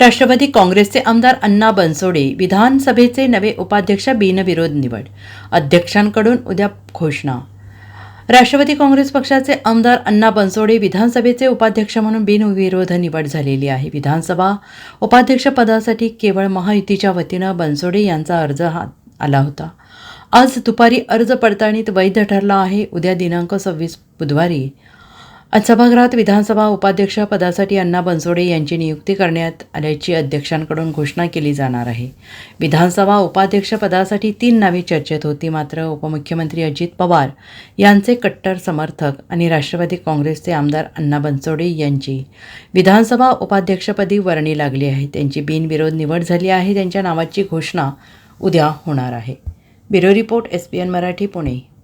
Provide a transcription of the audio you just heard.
राष्ट्रवादी काँग्रेसचे आमदार अण्णा बनसोडे विधानसभेचे नवे उपाध्यक्ष बिनविरोध निवड अध्यक्षांकडून उद्या घोषणा. राष्ट्रवादी काँग्रेस पक्षाचे आमदार अण्णा बनसोडे विधानसभेचे उपाध्यक्ष म्हणून बिनविरोध निवड झालेली आहे. विधानसभा उपाध्यक्षपदासाठी केवळ महायुतीच्या वतीनं बनसोडे यांचा अर्ज हा आला होता. आज दुपारी अर्ज पडताळणीत वैध ठरला आहे. उद्या दिनांक सव्वीस बुधवारी आज सभागृहात विधानसभा उपाध्यक्ष पदासाठी अण्णा बनसोडे यांची नियुक्ती करण्यात आल्याची अध्यक्षांकडून घोषणा केली जाणार आहे. विधानसभा उपाध्यक्ष पदासाठी तीन नावे चर्चेत होती मात्र उपमुख्यमंत्री अजित पवार यांचे कट्टर समर्थक आणि राष्ट्रवादी काँग्रेसचे आमदार अण्णा बनसोडे यांची. विधानसभा उपाध्यक्षपदी वर्णी लागली आहे. त्यांची बिनविरोध निवड झाली आहे. त्यांच्या नावाची घोषणा उद्या होणार आहे. Bureau report S P N Marathi Pune.